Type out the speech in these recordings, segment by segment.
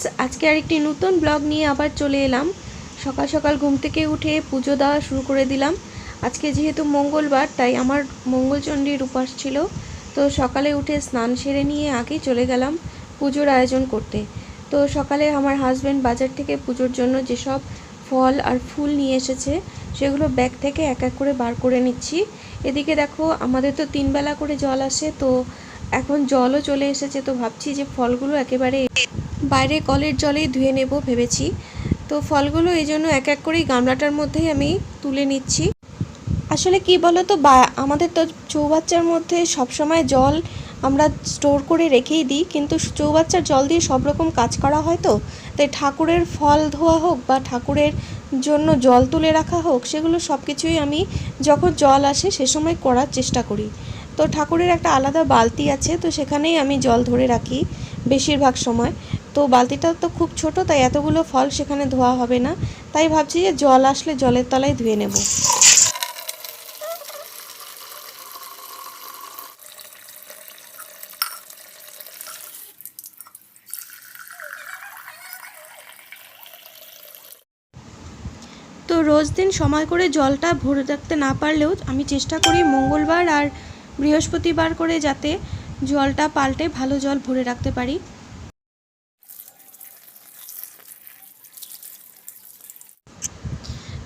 Friends আজকে আরেকটি নতুন ব্লগ নিয়ে আবার চলে এলাম। সকাল সকাল ঘুম থেকে উঠে পুজো দেওয়া শুরু করে দিলাম। আজকে যেহেতু মঙ্গলবার, তাই আমার মঙ্গলচণ্ডীর উপাস ছিল। তো সকালে উঠে স্নান সেরে নিয়ে আগেই চলে গেলাম পুজোর আয়োজন করতে। তো সকালে আমার হাজব্যান্ড বাজার থেকে পুজোর জন্য যেসব ফল আর ফুল নিয়ে এসেছে, সেগুলো ব্যাগ থেকে এক এক করে বার করে নিচ্ছি। এদিকে দেখো, আমাদের তো তিনবেলা করে জল আসে, তো এখন জলও চলে এসেছে, তো ভাবছি যে ফলগুলো একেবারে বাইরে কলের জলেই ধুয়ে নেব ভেবেছি। তো ফলগুলো এই জন্য এক এক করেই গামলাটার মধ্যেই আমি তুলে নিচ্ছি। আসলে কি বলো তো বা আমাদের তো চৌবাচ্চার মধ্যে সবসময় জল আমরা স্টোর করে রেখেই দিই, কিন্তু চৌবাচ্চার জল দিয়ে সব রকম কাজ করা হয় তো। তাই ঠাকুরের ফল ধোয়া হোক বা ঠাকুরের জন্য জল তুলে রাখা হোক, সেগুলো সব কিছুই আমি যখন জল আসে সে সময় করার চেষ্টা করি। তো ঠাকুরের একটা আলাদা বালতি আছে, তো সেখানেই আমি জল ধরে রাখি বেশিরভাগ সময়। তো বালতিটা তো খুব ছোট, তাই এতগুলো ফল সেখানে ধোয়া হবে না। তাই ভাবছি যে জল আসলে জলের তলায় ধুয়ে নেব। তো রোজ দিন সময় করে জলটা ভরে রাখতে না পারলেও আমি চেষ্টা করি মঙ্গলবার আর বৃহস্পতিবার করে যাতে জলটা পাল্টে ভালো জল ভরে রাখতে পারি।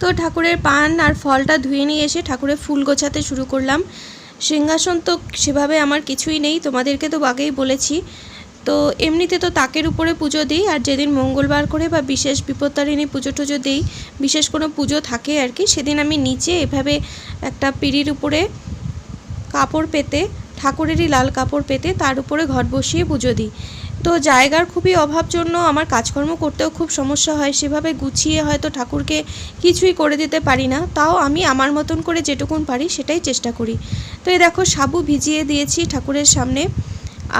তো ঠাকুরের পান আর ফলটা ধুয়ে নিয়ে এসে ঠাকুরের ফুল গোছাতে শুরু করলাম। সিংহাসন তো সেভাবে আমার কিছুই নেই, তোমাদেরকে তো আগেই বলেছি। তো এমনিতে তো তাকের উপরে পুজো দিই আর যেদিন মঙ্গলবার করে বা বিশেষ বিপত্তারিণী পুজো টুজো দিই, বিশেষ কোনো পুজো থাকে আর কি, সেদিন আমি নিচে এভাবে একটা পিঁড়ির উপরে কাপড় পেতে, ঠাকুরেরই লাল কাপড় পেতে তার উপরে ঘট বসিয়ে পুজো দিই। তো জায়গার খুবই অভাব জন্য আমার কাজকর্ম করতেও খুব সমস্যা হয়, সেভাবে গুছিয়ে হয়তো ঠাকুরকে কিছুই করে দিতে পারি না, তাও আমি আমার মতন করে যেটুকুন পারি সেটাই চেষ্টা করি। তো এই দেখো, সাবু ভিজিয়ে দিয়েছি ঠাকুরের সামনে,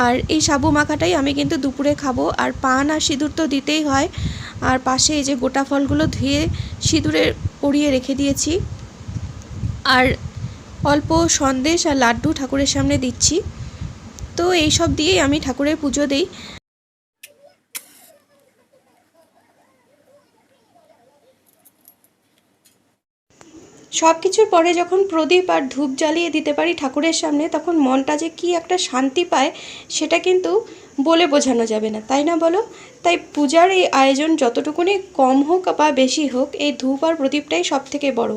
আর এই সাবু মাখাটাই আমি কিন্তু দুপুরে খাব, আর পান আর সিঁদুর তো দিতেই হয়, আর পাশে এই যে গোটা ফলগুলো ধুয়ে সিঁদুরে পরিয়ে রেখে দিয়েছি। আর অল্প সন্দেশ আর লাড্ডু ঠাকুরের সামনে দিচ্ছি। তো এই সব দিয়েই আমি ঠাকুরের পুজো দিই। সব কিছুর পরে যখন প্রদীপ আর ধূপ জ্বালিয়ে দিতে পারি ঠাকুরের সামনে, তখন মনটা যে কি একটা শান্তি পায়, সেটা কিন্তু বলে বোঝানো যাবে না, তাই না বলো? তাই পূজার এই আয়োজন যতটুকুনি কম হোক বা বেশি হোক, এই ধূপ আর প্রদীপটাই সব থেকে বড়।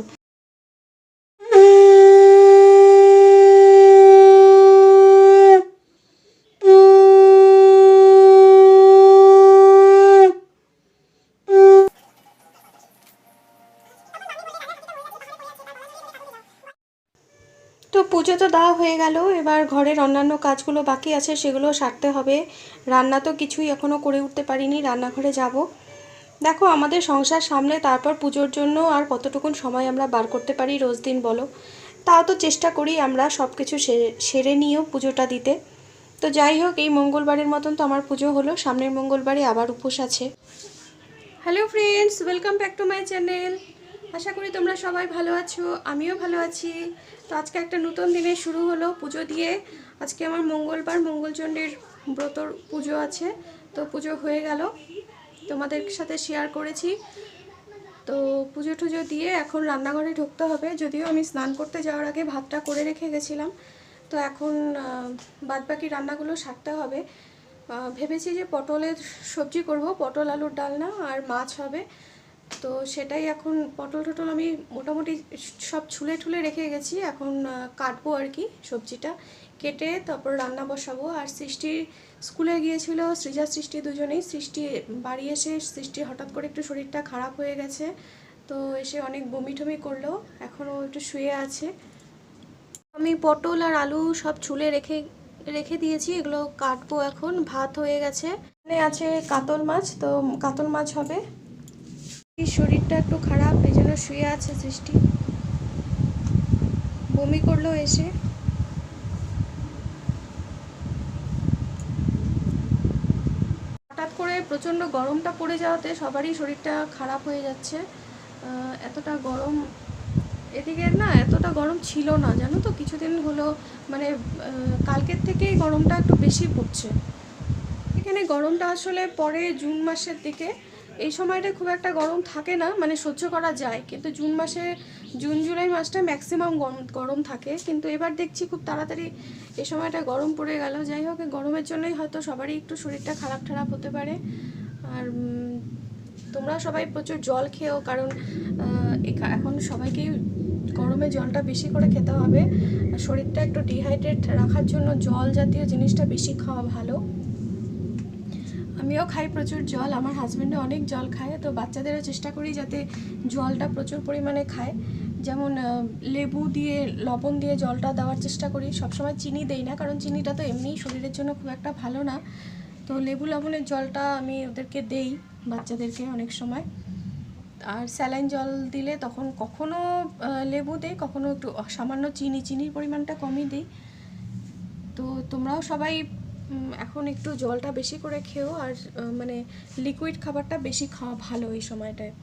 তো পুজো তো দেওয়া হয়ে গেল। এবার ঘরের অন্যান্য কাজগুলো বাকি আছে, সেগুলো সারতে হবে। রান্না তো কিছুই এখনও করে উঠতে পারিনি, রান্নাঘরে যাব। দেখো, আমাদের সংসার সামলে তারপর পুজোর জন্য আর কতটুকুন সময় আমরা বার করতে পারি রোজ দিন বলো। তাও তো চেষ্টা করি আমরা সব কিছু সেরে নিয়েও পুজোটা দিতে। তো যাই হোক, এই মঙ্গলবারের মতন তো আমার পুজো হলো, সামনের মঙ্গলবারে আবার উপোস আছে। Hello friends, welcome back to my channel. আশা করি তোমরা সবাই ভালো আছো, আমিও ভালো আছি। তো আজকে একটা নতুন দিনে শুরু হলো পুজো দিয়ে। আজকে আমার মঙ্গলবার মঙ্গলচণ্ডীর ব্রতর পুজো আছে। তো পুজো হয়ে গেল। তোমাদের সাথে শেয়ার করেছি। তো পুজো টুজো দিয়ে এখন রান্নাঘরে ঢুকতে হবে। যদিও আমি স্নান করতে যাওয়ার আগে ভাতটা করে রেখে গেছিলাম। তো এখন বাদবাকি রান্নাগুলো সারতে হবে। ভেবেছি যে পটলের সবজি করব, পটল, আলুর ডালনা আর মাছ হবে। তো সেটাই এখন পটল টটল আমি মোটামুটি সব ছুলে ঠুলে রেখে গেছি। এখন কাটবো আর কি সবজিটা, কেটে তারপর রান্না বসাবো। আর সৃষ্টি স্কুলে গিয়েছিল, সৃজা সৃষ্টি দুজনেই। সৃষ্টি বাড়ি এসে, সৃষ্টি হঠাৎ করে একটু শরীরটা খারাপ হয়ে গেছে, তো এসে অনেক বমি টমি করল। এখনও একটু শুয়ে আছে। আমি পটল আর আলু সব ছুলে রেখে রেখে দিয়েছি, এগুলো কাটবো এখন। ভাত হয়ে গেছে। এখানে আছে কাতল মাছ, তো কাতল মাছ হবে। শরীরটা একটু খারাপ? এই জন্য শুয়ে আছে সৃষ্টি। বমি করল এসে। হঠাৎ করে প্রচণ্ড গরমটা পড়ে যাওয়াতে সবারই শরীরটা খারাপ হয়ে যাচ্ছে। এতটা গরম। এদিকে না এতটা গরম ছিল না, জানো তো? কিছুদিন হলো মানে কালকের থেকেই গরমটা একটু বেশি পড়ছে। এখানে গরমটা আসলে পরে জুন মাসের দিকে এই সময়টা খুব একটা গরম থাকে না মানে সহ্য করা যায়। কিন্তু জুন মাসে, জুন, জুলাই মাসটা ম্যাক্সিমাম গরম থাকে। কিন্তু এবার দেখছি খুব তাড়াতাড়ি এই সময়টা গরম পড়ে গেল। যাই হোক গরমের জন্যই হয়তো সবারই একটু শরীরটা খারাপ খারাপ হতে পারে। আর তোমরা সবাই প্রচুর জল খেও, কারণ এখা- এখন সবাইকেই গরমে জলটা বেশি করে খেতে হবে। শরীরটা একটু ডিহাইড্রেট রাখার জন্য জল জাতীয় জিনিসটা বেশি খাওয়া ভালো। আমিও খাই প্রচুর জল, আমার হাজব্যান্ডও অনেক জল খায়, তো বাচ্চাদেরও চেষ্টা করি যাতে জলটা প্রচুর পরিমাণে খায়। যেমন লেবু দিয়ে, লবণ দিয়ে জলটা দেওয়ার চেষ্টা করি, সবসময় চিনি দেই না, কারণ চিনিটা তো এমনিই শরীরের জন্য খুব একটা ভালো না। তো লেবু লবণের জলটা আমি ওদেরকে দেই বাচ্চাদেরকে অনেক সময়। আর স্যালাইন জল দিলে তখন কখনো লেবু দেই, কখনো একটু সামান্য চিনি, চিনির পরিমাণটা কমই দিই। তো তোমরাও সবাই এখন একটু জলটা বেশি করে খেও আর মানে লিকুইড খাবারটা বেশি খাওয়া ভালো এই সময়টায়।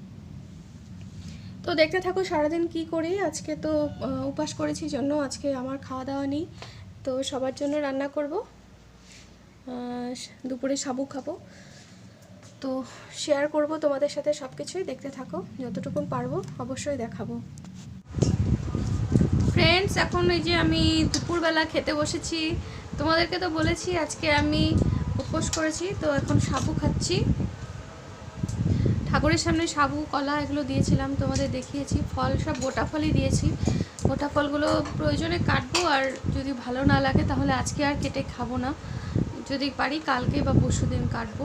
তো দেখতে থাকো সারাদিন কি করি, আজকে তো উপাস করেছি জন্য, আজকে আমার খাওয়া দাওয়া নেই, তো সবার জন্য রান্না করব। দুপুরে সাবু খাব। তো শেয়ার করব তোমাদের সাথে সব কিছুই দেখতে থাকো, যতটুকু পারব অবশ্যই দেখাবো। ফ্রেন্ডস এখন এই যে আমি দুপুরবেলা খেতে বসেছি তোমাদেরকে তো বলেছি, আজকে আমি উপোস করেছি, তো এখন সাবু খাচ্ছি। ঠাকুরের সামনে সাবু, কলা এগুলো দিয়েছিলাম, তোমাদের দেখিয়েছি, ফল সব গোটা ফলই দিয়েছি। গোটা ফলগুলো প্রয়োজনে কাটবো, আর যদি ভালো না লাগে তাহলে আজকে আর কেটে খাব না। যদি পারি কালকে বা পরশু দিন কাটবো।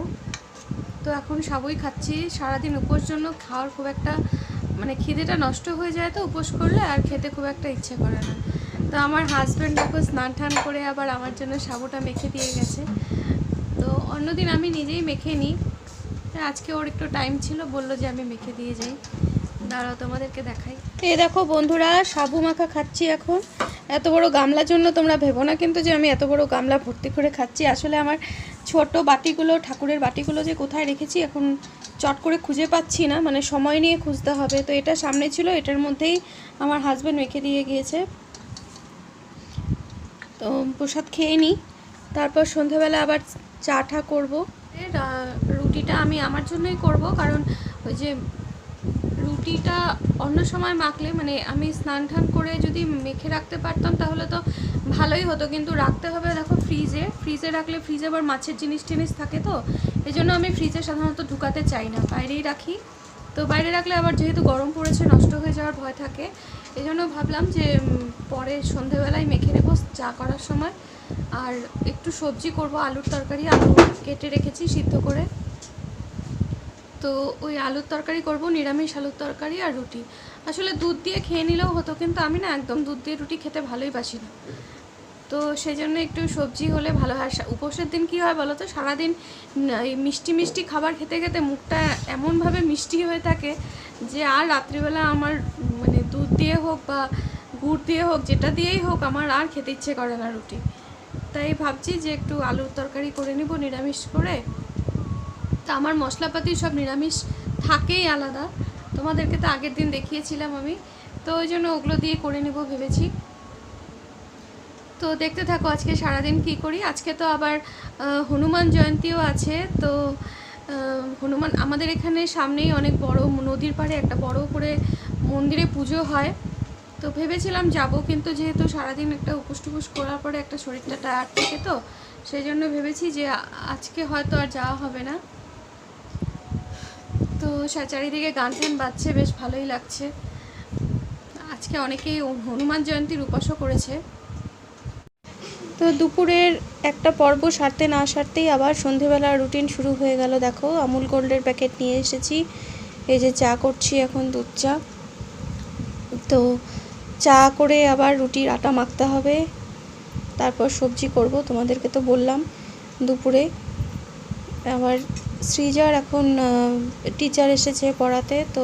তো এখন সাবুই খাচ্ছি, সারাদিন উপোস জন্য খাওয়ার খুব একটা মানে খিদেটা নষ্ট হয়ে যায় তো উপোস করলে, আর খেতে খুব একটা ইচ্ছে করে না। তো আমার হাজব্যান্ড এখন স্নান টান করে আবার আমার জন্য সাবুটা মেখে দিয়ে গেছে। তো অন্যদিন আমি নিজেই মেখে নিই। আজকে ওর একটু টাইম ছিল, বলল যে আমি মেখে দিয়ে যাই। দাঁড়াও তোমাদেরকে দেখাই। এ দেখো বন্ধুরা, সাবু মাখা খাচ্ছি এখন। এত বড় গামলার জন্য তোমরা ভেবো না কিন্তু যে আমি এত বড় গামলা ভর্তি করে খাচ্ছি। আসলে আমার ছোট বাটিগুলো, ঠাকুরের বাটিগুলো যে কোথায় রেখেছি এখন চট করে খুঁজে পাচ্ছি না। মানে সময় নিয়ে খুঁজতে হবে। তো এটা সামনে ছিল, এটার মধ্যেই আমার হাজব্যান্ড মেখে দিয়ে গিয়েছে। তো প্রসাদ খেয়ে নিই। তারপর সন্ধেবেলা আবার চা টা করব রুটিটা আমি আমার জন্যই করব কারণ ওই যে রুটিটা অন্য সময় মাখলে মানে আমি স্নান টান করে যদি মেখে রাখতে পারতাম তাহলে তো ভালোই হতো। কিন্তু রাখতে হবে দেখো ফ্রিজে। ফ্রিজে রাখলে ফ্রিজে আবার মাছের জিনিস টিনিস থাকে তো। এই জন্য আমি ফ্রিজে সাধারণত ঢুকাতে চাই না। বাইরেই রাখি। তো বাইরে রাখলে আবার যেহেতু গরম পড়েছে, নষ্ট হয়ে যাওয়ার ভয় থাকে। এই জন্য ভাবলাম যে পরে সন্ধেবেলায় মেখে নেব চা করার সময়। আর একটু সবজি করব, আলুর তরকারি, আলু কেটে রেখেছি সিদ্ধ করে। তো ওই আলুর তরকারি করব, নিরামিষ আলুর তরকারি আর রুটি। আসলে দুধ দিয়ে খেয়ে নিলেও হতো, কিন্তু আমি না একদম দুধ দিয়ে রুটি খেতে ভালোই বাসি না। তো সেই জন্য একটু সবজি হলে ভালো হয়। উপোসের দিন কী হয় বলো তো? সারাদিন মিষ্টি মিষ্টি খাবার খেতে খেতে মুখটা এমনভাবে মিষ্টি হয়ে থাকে যে, আর রাত্রিবেলা আমার মানে দুধ দিয়ে হোক বা গুড় দিয়ে হোক, যেটা দিয়েই হোক, আমার আর খেতে ইচ্ছে করে না রুটি। তাই ভাবছি যে একটু আলুর তরকারি করে নিব, নিরামিষ করে। তা আমার মশলাপাতি সব নিরামিষ থাকেই আলাদা। তোমাদেরকে তো আগের দিন দেখিয়েছিলাম আমি। তো ওই জন্য ওগুলো দিয়ে করে নেব ভেবেছি। তো দেখতে থাকো আজকে সারাদিন কি করি। আজকে তো আবার হনুমান জয়ন্তীও আছে। তো হনুমান, আমাদের এখানে সামনেই অনেক বড় নদীর পাড়ে একটা বড় করে মন্দিরে পুজো হয়। তো ভেবেছিলাম যাব কিন্তু যেহেতু সারাদিন একটা উপোস টুপুস করার পরে একটা শরীরটা টায়ার্ড থাকে তো, সেই জন্য ভেবেছি যে আজকে হয়তো আর যাওয়া হবে না। তো চারিদিকে গান টান বাজছে, বেশ ভালোই লাগছে। আজকে অনেকেই হনুমান জয়ন্তীর উপাসও করেছে। তো দুপুরের একটা পর্ব সারতে না সারতেই আবার সন্ধেবেলা রুটিন শুরু হয়ে গেল। দেখো, আমুল গোল্ডের প্যাকেট নিয়ে এসেছি। এই যে চা করছি এখন দুধ চা। তো চা করে আবার রুটির আটা মাখতে হবে। তারপর সবজি করব, তোমাদেরকে তো বললাম দুপুরে। আবার সৃজার এখন টিচার এসেছে পড়াতে, তো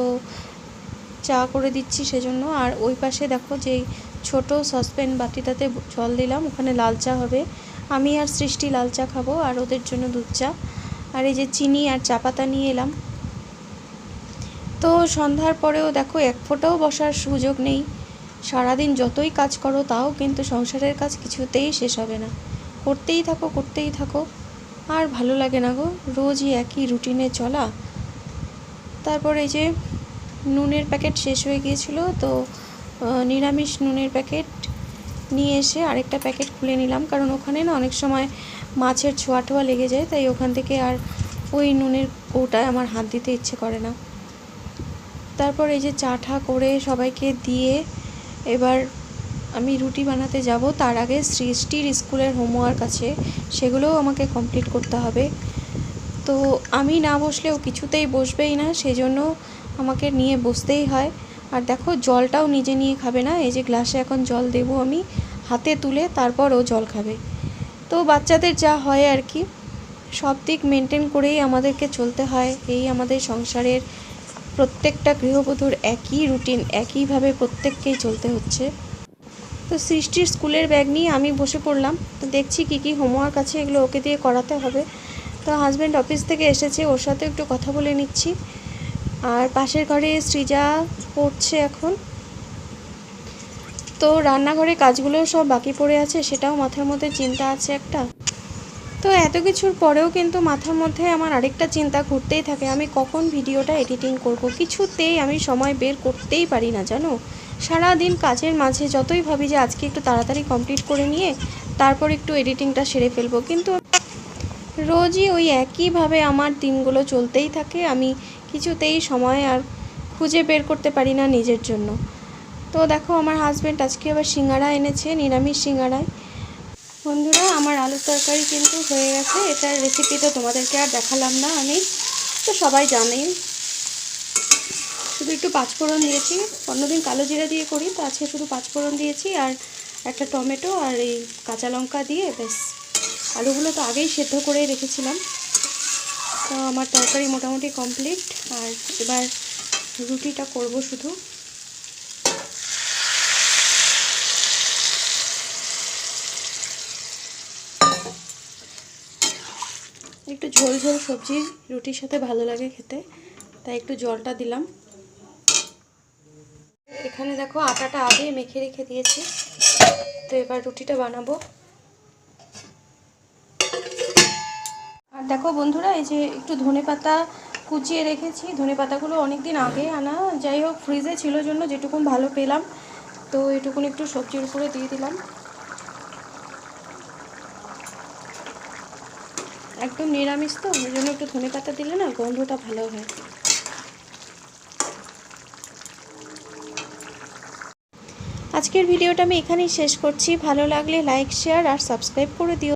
চা করে দিচ্ছি সেজন্য। আর ওই পাশে দেখো যেই ছোট সসপ্যান বাটিটাতে জল দিলাম, ওখানে লাল চা হবে। আমি আর সৃষ্টি লাল চা খাব, আর ওদের জন্য দুধ চা। আর এই যে চিনি আর চা পাতা নিয়ে এলাম। তো সন্ধ্যার পরেও দেখো এক ফোঁটাও বসার সুযোগ নেই। সারাদিন যতই কাজ করো তাও কিন্তু সংসারের কাজ কিছুতেই শেষ হবে না। করতেই থাকো করতেই থাকো। আর ভালো লাগে না গো, রোজই একই রুটিনে চলা। তারপর এই যে নুনের প্যাকেট শেষ হয়ে গিয়েছিল, তো নিরামিষ নুনের প্যাকেট নিয়ে এসে আরেকটা প্যাকেট খুলে নিলাম। কারণ ওখানে না অনেক সময় মাছের ছোঁয়া লেগে যায়, তাই ওখান থেকে আর ওই নুনের কৌটায় আমার হাত দিতে ইচ্ছে করে না। তারপর এই যে চা ঠা করে সবাইকে দিয়ে এবার আমি রুটি বানাতে যাব। তার আগে সৃষ্টির স্কুলের হোমওয়ার্ক আছে, সেগুলোও আমাকে কমপ্লিট করতে হবে। তো আমি না বসলেও কিছুতেই বসবেই না, সেজন্য আমাকে নিয়ে বসতেই হয়। আর দেখো, জলটাও নিজে নিয়ে খাবে না, এই যে গ্লাসে এখন জল দেবো আমি, হাতে তুলে তারপর ও জল খাবে। তো বাচ্চাদের যা হয় আর কি, সব দিক মেনটেন করেই আমাদেরকে চলতে হয়, এই আমাদের সংসারের প্রত্যেকটা গৃহবধূর একই রুটিন, একইভাবে প্রত্যেককেই চলতে হচ্ছে। তো সৃষ্টির স্কুলের ব্যাগ নিয়ে আমি বসে পড়লাম। তো দেখছি কী কী হোমওয়ার্ক আছে, এগুলো ওকে দিয়ে করাতে হবে। তো হাজব্যান্ড অফিস থেকে এসেছে, ওর সাথে একটু কথা বলে নিচ্ছি। আর পাশের ঘরে সৃজা পড়ছে এখন। তো রান্নাঘরে কাজগুলো সব বাকি পড়ে আছে, সেটাও মাথার মধ্যে চিন্তা আছে একটা। তো এত কিছুর পরেও কিন্তু মাথার মধ্যে আমার আরেকটা চিন্তা ঘুরতেই থাকে, আমি কখন ভিডিওটা এডিটিং করব? কিছুতেই আমি সময় বের করতেই পারি না, জানো? সারা দিন কাজের মাঝে যতই ভাবি যে আজকে একটু তাড়াতাড়ি কমপ্লিট করে নিয়ে তারপর একটু এডিটিংটা সেরে ফেলব, কিন্তু রোজই ওই একইভাবে আমার দিনগুলো চলতেই থাকে, আমি কিছুতেই সময় আর খুঁজে বের করতে পারি না নিজের জন্য। তো দেখো, আমার হাজব্যান্ড আজকে আবার সিঙ্গারা এনেছে, নিরামিষ সিঙ্গারায়। বন্ধুরা, আমার আলুর তরকারি কিন্তু হয়ে গেছে। এটার রেসিপি তো তোমাদেরকে আর দেখালাম না আমি। তো সবাই জানেই শুধু একটু পাঁচফোড়ন দিয়েছি। অন্যদিন কালো জিরা দিয়ে করি, তো আজকে শুধু পাঁচফোড়ন দিয়েছি আর একটা টমেটো আর এই কাঁচা লঙ্কা দিয়ে ব্যাস। আলুগুলো তো আগেই সেদ্ধ করে রেখেছিলাম। তো আমার তরকারি মোটামুটি কমপ্লিট আর এবার রুটিটা করব শুধু। একটু ঝোল ঝোল সবজি, রুটির সাথে ভালো লাগে খেতে, তাই একটু জলটা দিলাম। এখানে দেখো আটাটা আগে মেখে রেখে দিয়েছি, তো এবার রুটিটা বানাবো। আর দেখো বন্ধুরা, এই যে একটু ধনে পাতা কুচিয়ে রেখেছি, ধনে পাতাগুলো অনেক দিন আগে আনা, যাই হোক ফ্রিজে ছিল জন্য যেটুকুন ভালো পেলাম, তো এটুকুন একটু সবজির উপরে দিয়ে দিলাম। একদম নিরামিষ তো, ওই জন্য একটু ধনে পাতা দিলে না গন্ধটা ভালো হয়। আজকের ভিডিওটা আমি এখানেই শেষ করছি। ভালো লাগলে লাইক, শেয়ার আর সাবস্ক্রাইব করে দিও।